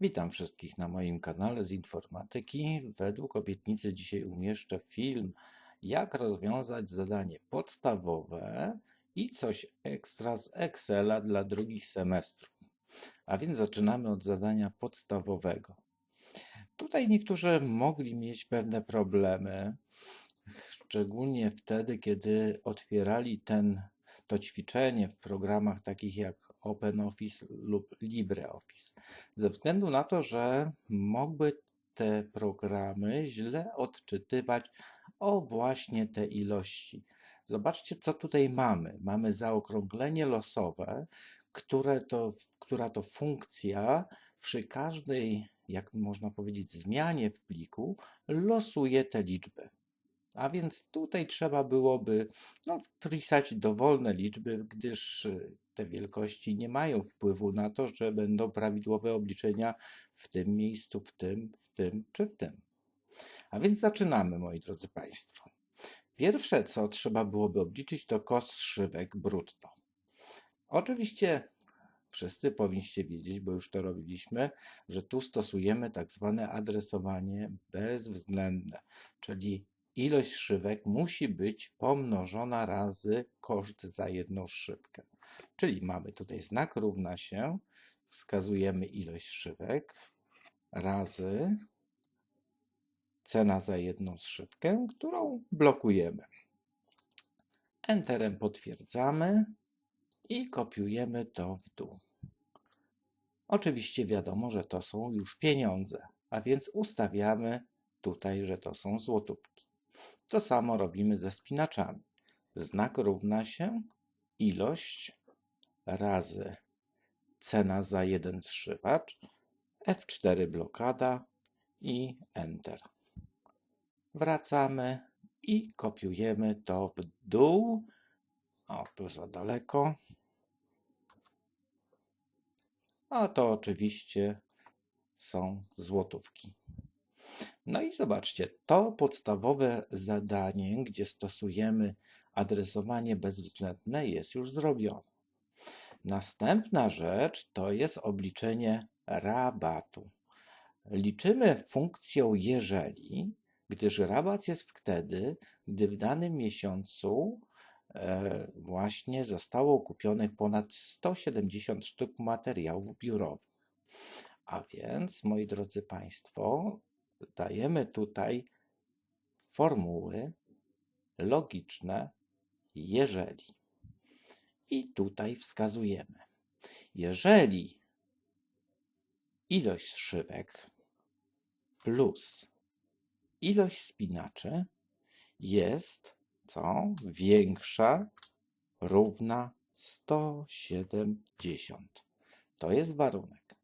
Witam wszystkich na moim kanale z informatyki. Według obietnicy dzisiaj umieszczę film, jak rozwiązać zadanie podstawowe i coś ekstra z Excela dla drugich semestrów. A więc zaczynamy od zadania podstawowego. Tutaj niektórzy mogli mieć pewne problemy, szczególnie wtedy, kiedy otwierali ten, to ćwiczenie w programach takich jak OpenOffice lub LibreOffice, ze względu na to, że mogły te programy źle odczytywać o właśnie te ilości. Zobaczcie, co tutaj mamy. Mamy zaokrąglenie losowe, które to, która to funkcja przy każdej, jak można powiedzieć, zmianie w pliku losuje te liczby. A więc tutaj trzeba byłoby no, wpisać dowolne liczby, gdyż y, te wielkości nie mają wpływu na to, że będą prawidłowe obliczenia w tym miejscu, w tym, w tym czy w tym. A więc zaczynamy, moi drodzy Państwo. Pierwsze, co trzeba byłoby obliczyć, to koszt szywek brutto. Oczywiście wszyscy powinniście wiedzieć, bo już to robiliśmy, że tu stosujemy tak zwane adresowanie bezwzględne, czyli ilość szywek musi być pomnożona razy koszt za jedną szywkę. Czyli mamy tutaj znak równa się, wskazujemy ilość szywek razy cena za jedną szywkę, którą blokujemy. Enterem potwierdzamy i kopiujemy to w dół. Oczywiście wiadomo, że to są już pieniądze, a więc ustawiamy tutaj, że to są złotówki. To samo robimy ze spinaczami. Znak równa się ilość razy cena za jeden zszywacz, F4 blokada i Enter. Wracamy i kopiujemy to w dół. O, tu za daleko. A to oczywiście są złotówki. No i zobaczcie, to podstawowe zadanie, gdzie stosujemy adresowanie bezwzględne, jest już zrobione. Następna rzecz to jest obliczenie rabatu. Liczymy funkcją jeżeli, gdyż rabat jest wtedy, gdy w danym miesiącu e, właśnie zostało kupionych ponad 170 sztuk materiałów biurowych. A więc, moi drodzy Państwo, dajemy tutaj formuły logiczne, jeżeli. I tutaj wskazujemy. Jeżeli ilość szybek plus ilość spinaczy jest co? Większa, równa 170. To jest warunek.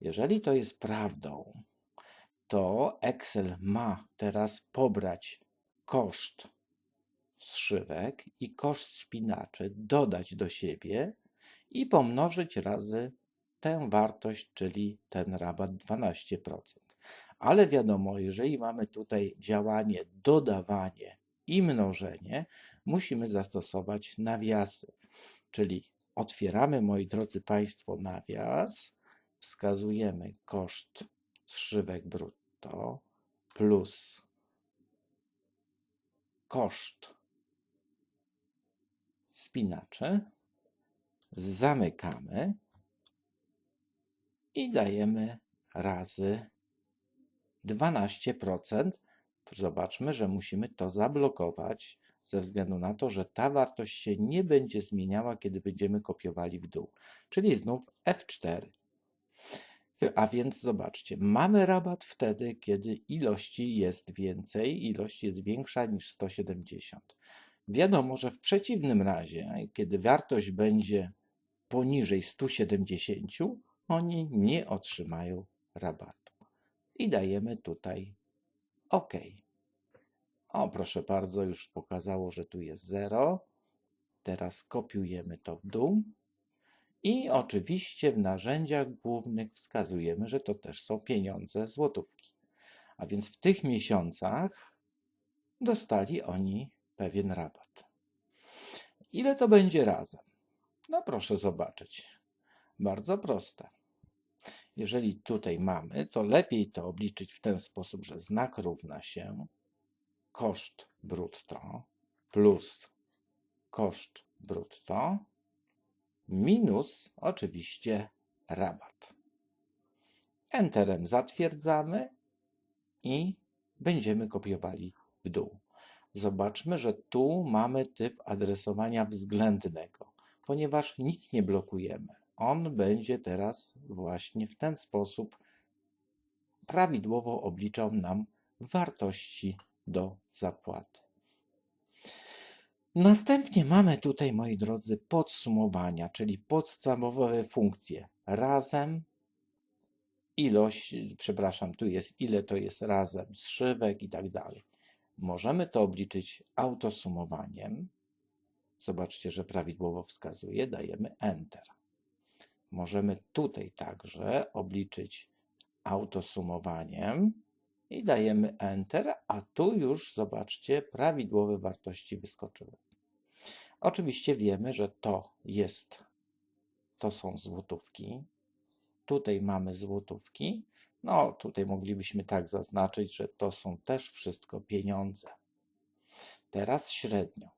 Jeżeli to jest prawdą, to Excel ma teraz pobrać koszt zszywek i koszt spinaczy, dodać do siebie i pomnożyć razy tę wartość, czyli ten rabat 12%. Ale wiadomo, jeżeli mamy tutaj działanie dodawanie i mnożenie, musimy zastosować nawiasy. Czyli otwieramy, moi drodzy Państwo, nawias, wskazujemy koszt zszywek brutto plus koszt spinaczy, zamykamy i dajemy razy 12%. Zobaczmy, że musimy to zablokować ze względu na to, że ta wartość się nie będzie zmieniała, kiedy będziemy kopiowali w dół. Czyli znów F4. A więc zobaczcie, mamy rabat wtedy, kiedy ilości jest więcej, ilość jest większa niż 170. Wiadomo, że w przeciwnym razie, kiedy wartość będzie poniżej 170, oni nie otrzymają rabatu. I dajemy tutaj OK. O, proszę bardzo, już pokazało, że tu jest 0. Teraz kopiujemy to w dół. I oczywiście w narzędziach głównych wskazujemy, że to też są pieniądze złotówki. A więc w tych miesiącach dostali oni pewien rabat. Ile to będzie razem? No proszę zobaczyć. Bardzo proste. jeżeli tutaj mamy, to lepiej to obliczyć w ten sposób, że znak równa się koszt brutto plus koszt brutto minus oczywiście rabat. Enterem zatwierdzamy i będziemy kopiowali w dół. Zobaczmy, że tu mamy typ adresowania względnego, ponieważ nic nie blokujemy. On będzie teraz właśnie w ten sposób prawidłowo obliczał nam wartości do zapłaty. Następnie mamy tutaj, moi drodzy, podsumowania, czyli podstawowe funkcje. Razem, ilość, przepraszam, tu jest ile to jest razem zszywek i tak dalej. Możemy to obliczyć autosumowaniem. Zobaczcie, że prawidłowo wskazuje, dajemy Enter. Możemy tutaj także obliczyć autosumowaniem i dajemy Enter, a tu już zobaczcie, prawidłowe wartości wyskoczyły. Oczywiście wiemy, że to jest, to są złotówki. Tutaj mamy złotówki. No, tutaj moglibyśmy tak zaznaczyć, że to są też wszystko pieniądze. Teraz średnio.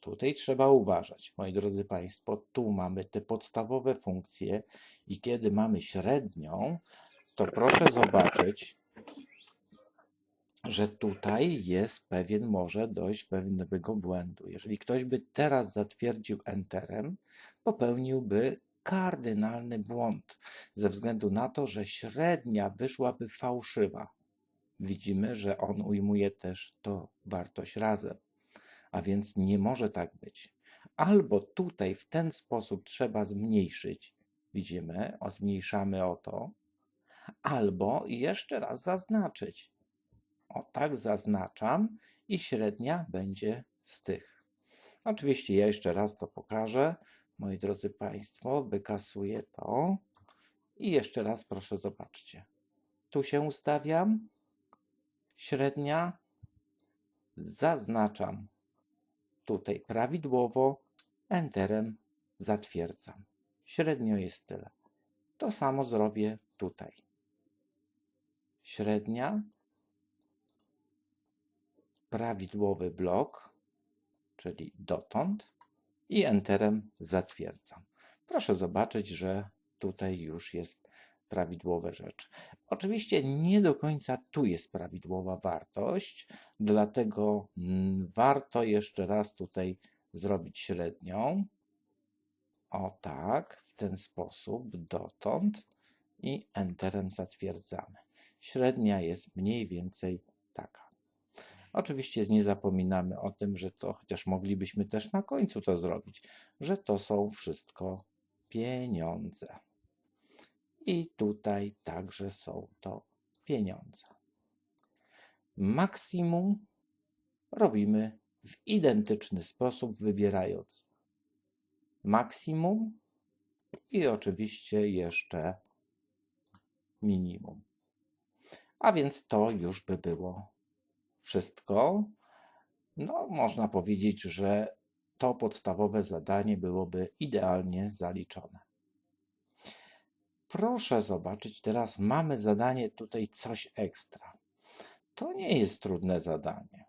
Tutaj trzeba uważać, moi drodzy Państwo, tu mamy te podstawowe funkcje i kiedy mamy średnią, to proszę zobaczyć, że tutaj jest pewien, może dojść pewnego błędu. Jeżeli ktoś by teraz zatwierdził Enterem, popełniłby kardynalny błąd ze względu na to, że średnia wyszłaby fałszywa. Widzimy, że on ujmuje też to wartość razem, a więc nie może tak być. Albo tutaj w ten sposób trzeba zmniejszyć, widzimy, o zmniejszamy o to, albo jeszcze raz zaznaczyć. O tak zaznaczam i średnia będzie z tych. Oczywiście ja jeszcze raz to pokażę. Moi drodzy Państwo, wykasuję to i jeszcze raz proszę zobaczcie. Tu się ustawiam, średnia, zaznaczam tutaj prawidłowo, enterem zatwierdzam. Średnio jest tyle. To samo zrobię tutaj. Średnia, prawidłowy blok, czyli dotąd i Enterem zatwierdzam. Proszę zobaczyć, że tutaj już jest prawidłowe rzeczy. Oczywiście nie do końca tu jest prawidłowa wartość, dlatego mm, warto jeszcze raz tutaj zrobić średnią. O tak, w ten sposób, dotąd i Enterem zatwierdzamy. Średnia jest mniej więcej taka. Oczywiście nie zapominamy o tym, że to, chociaż moglibyśmy też na końcu to zrobić, że to są wszystko pieniądze. I tutaj także są to pieniądze. Maksimum robimy w identyczny sposób, wybierając maksimum i oczywiście jeszcze minimum. A więc to już by było wszystko. No, można powiedzieć, że to podstawowe zadanie byłoby idealnie zaliczone. Proszę zobaczyć, teraz mamy zadanie tutaj coś ekstra. To nie jest trudne zadanie.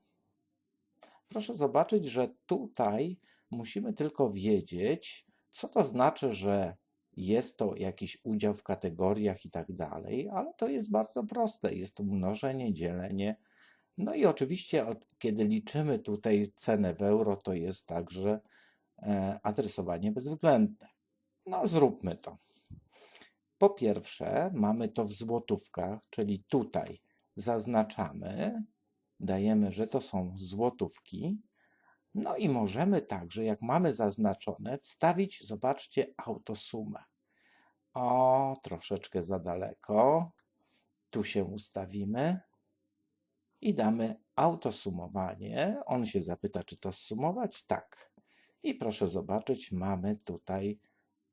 Proszę zobaczyć, że tutaj musimy tylko wiedzieć, co to znaczy, że jest to jakiś udział w kategoriach i tak dalej, ale to jest bardzo proste. Jest to mnożenie, dzielenie. No i oczywiście, kiedy liczymy tutaj cenę w euro, to jest także e, adresowanie bezwzględne. No, zróbmy to. Po pierwsze, mamy to w złotówkach, czyli tutaj zaznaczamy, dajemy, że to są złotówki. No i możemy także, jak mamy zaznaczone, wstawić, zobaczcie, autosumę. O, troszeczkę za daleko. Tu się ustawimy i damy autosumowanie. On się zapyta, czy to sumować? Tak. I proszę zobaczyć, mamy tutaj,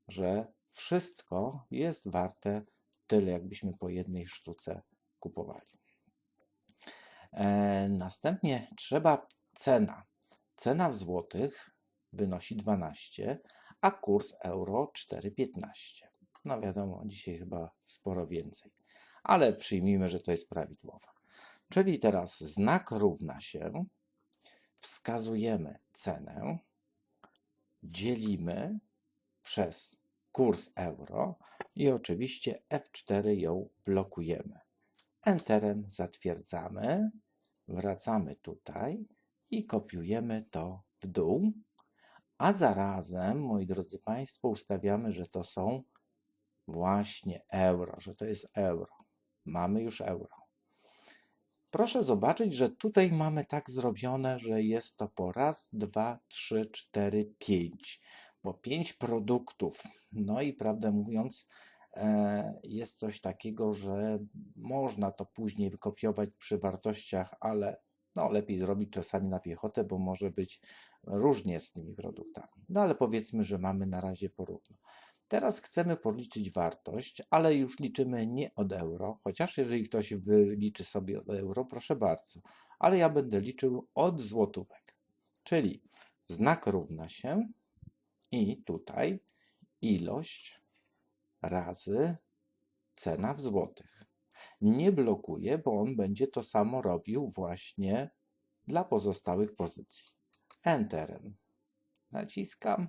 że wszystko jest warte tyle, jakbyśmy po jednej sztuce kupowali. E, następnie trzeba cena. Cena w złotych wynosi 12, a kurs euro 4,15. No wiadomo, dzisiaj chyba sporo więcej, ale przyjmijmy, że to jest prawidłowe. Czyli teraz znak równa się, wskazujemy cenę, dzielimy przez kurs euro i oczywiście F4 ją blokujemy. Enterem zatwierdzamy, wracamy tutaj i kopiujemy to w dół, a zarazem, moi drodzy Państwo, ustawiamy, że to są właśnie euro, że to jest euro. Mamy już euro. Proszę zobaczyć, że tutaj mamy tak zrobione, że jest to po raz, dwa, trzy, cztery, pięć. Bo pięć produktów. No i prawdę mówiąc, e, jest coś takiego, że można to później wykopiować przy wartościach, ale no, lepiej zrobić czasami na piechotę, bo może być różnie z tymi produktami. No ale powiedzmy, że mamy na razie porówno. Teraz chcemy policzyć wartość, ale już liczymy nie od euro, chociaż jeżeli ktoś wyliczy sobie od euro, proszę bardzo, ale ja będę liczył od złotówek. Czyli znak równa się i tutaj ilość razy cena w złotych. Nie blokuję, bo on będzie to samo robił właśnie dla pozostałych pozycji. Enterem naciskam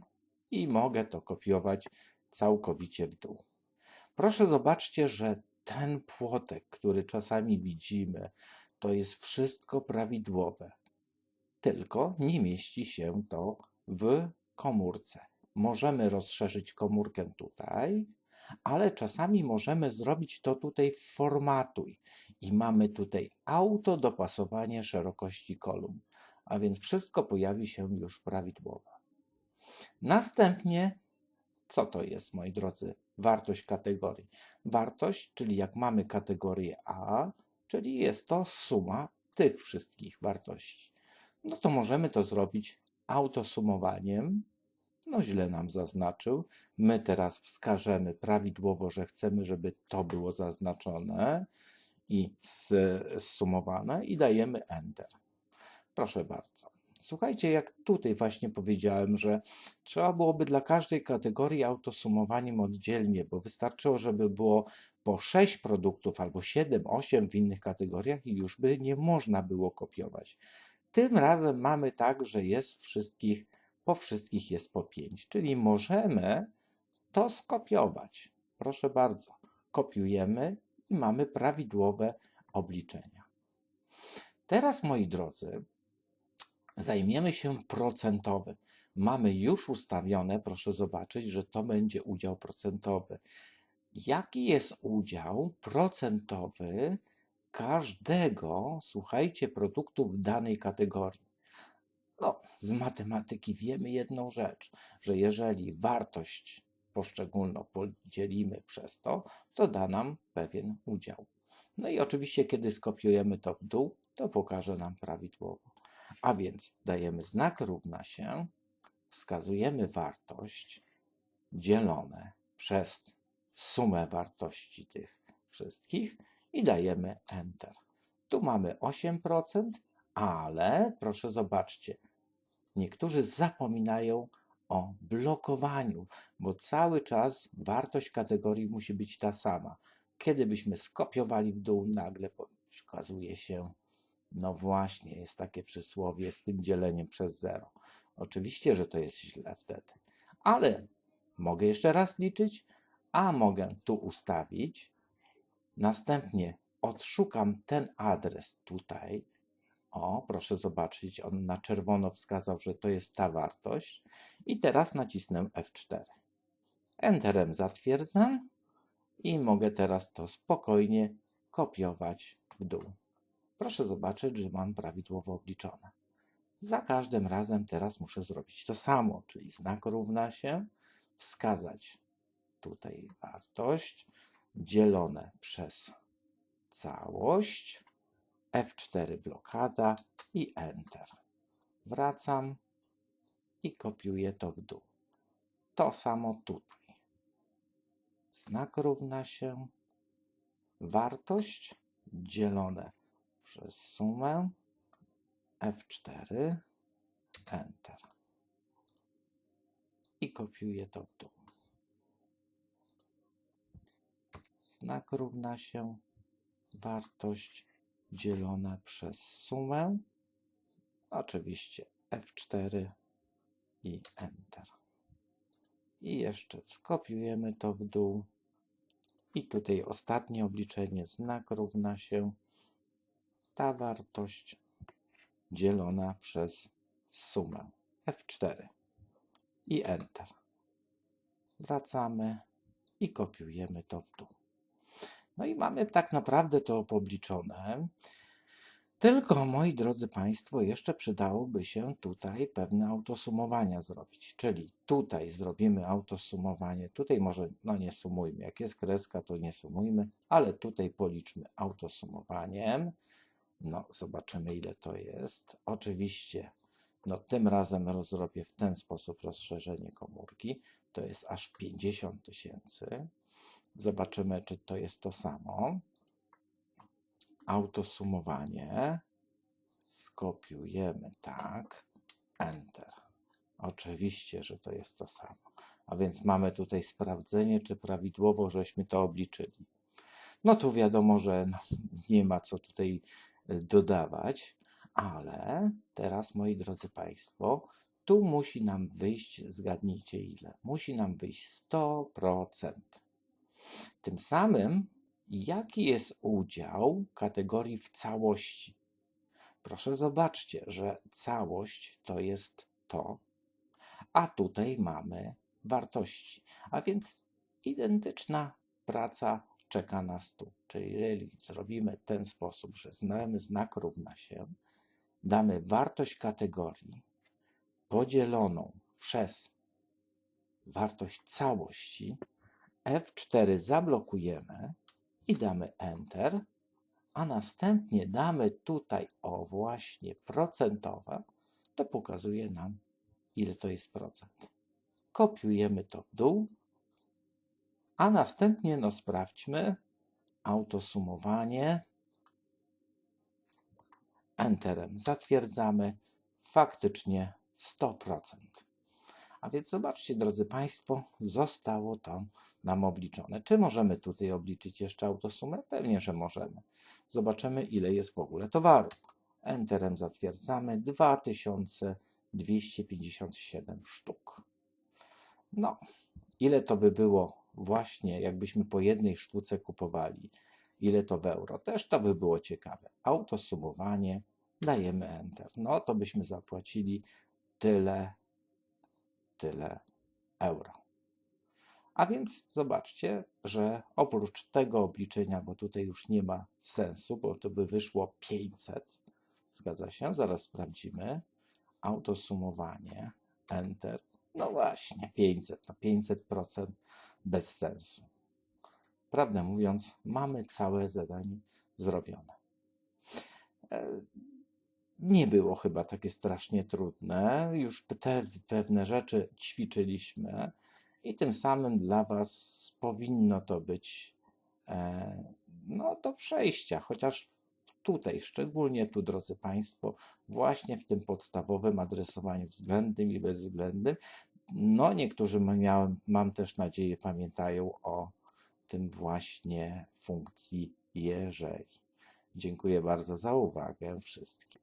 i mogę to kopiować całkowicie w dół. Proszę zobaczcie, że ten płotek, który czasami widzimy, to jest wszystko prawidłowe. Tylko nie mieści się to w komórce. Możemy rozszerzyć komórkę tutaj, ale czasami możemy zrobić to tutaj w formatuj i mamy tutaj auto dopasowanie szerokości kolumn, a więc wszystko pojawi się już prawidłowo. Następnie co to jest, moi drodzy? Wartość kategorii. Wartość, czyli jak mamy kategorię A, czyli jest to suma tych wszystkich wartości. No to możemy to zrobić autosumowaniem. No źle nam zaznaczył. My teraz wskażemy prawidłowo, że chcemy, żeby to było zaznaczone i zsumowane i dajemy Enter. Proszę bardzo. Słuchajcie, jak tutaj właśnie powiedziałem, że trzeba byłoby dla każdej kategorii autosumowaniem oddzielnie, bo wystarczyło, żeby było po 6 produktów albo 7, 8 w innych kategoriach i już by nie można było kopiować. Tym razem mamy tak, że jest wszystkich, po wszystkich jest po 5, czyli możemy to skopiować. Proszę bardzo, kopiujemy i mamy prawidłowe obliczenia. Teraz, moi drodzy, zajmiemy się procentowym. Mamy już ustawione, proszę zobaczyć, że to będzie udział procentowy. Jaki jest udział procentowy każdego, słuchajcie, produktu w danej kategorii? No, z matematyki wiemy jedną rzecz, że jeżeli wartość poszczególną podzielimy przez to, to da nam pewien udział. No i oczywiście, kiedy skopiujemy to w dół, to pokaże nam prawidłowo. A więc dajemy znak równa się, wskazujemy wartość dzielone przez sumę wartości tych wszystkich i dajemy Enter. Tu mamy 8%, ale proszę zobaczcie, niektórzy zapominają o blokowaniu, bo cały czas wartość kategorii musi być ta sama. Kiedy byśmy skopiowali w dół, nagle pokazuje się no właśnie, jest takie przysłowie z tym dzieleniem przez zero. Oczywiście, że to jest źle wtedy. Ale mogę jeszcze raz liczyć, a mogę tu ustawić. Następnie odszukam ten adres tutaj. O, proszę zobaczyć, on na czerwono wskazał, że to jest ta wartość. I teraz nacisnę F4. Enterem zatwierdzam i mogę teraz to spokojnie kopiować w dół. Proszę zobaczyć, że mam prawidłowo obliczone. Za każdym razem teraz muszę zrobić to samo, czyli znak równa się, wskazać tutaj wartość dzielone przez całość, F4 blokada i Enter. Wracam i kopiuję to w dół. To samo tutaj. Znak równa się wartość dzielone przez sumę F4, Enter. I kopiuję to w dół. znak równa się wartość dzielona przez sumę. Oczywiście F4 i Enter. I jeszcze skopiujemy to w dół. I tutaj ostatnie obliczenie, znak równa się ta wartość dzielona przez sumę. F4 i Enter. Wracamy i kopiujemy to w dół. No i mamy tak naprawdę to pobliczone. Tylko, moi drodzy Państwo, jeszcze przydałoby się tutaj pewne autosumowania zrobić. Czyli tutaj zrobimy autosumowanie. Tutaj może, no nie sumujmy. Jak jest kreska, to nie sumujmy, ale tutaj policzmy autosumowaniem. No, zobaczymy, ile to jest. Oczywiście, no tym razem zrobię w ten sposób rozszerzenie komórki. To jest aż 50 tysięcy. Zobaczymy, czy to jest to samo. Autosumowanie. Skopiujemy tak. Enter. Oczywiście, że to jest to samo. A więc mamy tutaj sprawdzenie, czy prawidłowo żeśmy to obliczyli. No tu wiadomo, że no, nie ma co tutaj dodawać, ale teraz, moi drodzy Państwo, tu musi nam wyjść, zgadnijcie ile, musi nam wyjść 100%. Tym samym, jaki jest udział kategorii w całości? Proszę zobaczcie, że całość to jest to, a tutaj mamy wartości. A więc identyczna praca czeka nas tu. Czyli jeżeli zrobimy w ten sposób, że znamy znak równa się, damy wartość kategorii podzieloną przez wartość całości, F4 zablokujemy i damy Enter, a następnie damy tutaj o właśnie procentowe, to pokazuje nam, ile to jest procent. Kopiujemy to w dół, a następnie no sprawdźmy autosumowanie. Enterem zatwierdzamy faktycznie 100%. A więc zobaczcie, drodzy Państwo, zostało to nam obliczone. Czy możemy tutaj obliczyć jeszcze autosumę? Pewnie, że możemy. Zobaczymy, ile jest w ogóle towaru. Enterem zatwierdzamy 2257 sztuk. No, ile to by było właśnie, jakbyśmy po jednej sztuce kupowali? Ile to w euro? Też to by było ciekawe. Autosumowanie, dajemy Enter. No, to byśmy zapłacili tyle, tyle euro. A więc zobaczcie, że oprócz tego obliczenia, bo tutaj już nie ma sensu, bo to by wyszło 500, zgadza się, zaraz sprawdzimy, autosumowanie, enter, no właśnie, 500, no 500% bez sensu. Prawdę mówiąc, mamy całe zadanie zrobione. E, nie było chyba takie strasznie trudne. Już te pewne rzeczy ćwiczyliśmy i tym samym dla Was powinno to być e, no, do przejścia, chociaż tutaj, szczególnie tu, drodzy Państwo, właśnie w tym podstawowym adresowaniu względnym i bezwzględnym, no niektórzy mam też nadzieję pamiętają o tym właśnie funkcji jeżeli. Dziękuję bardzo za uwagę wszystkim.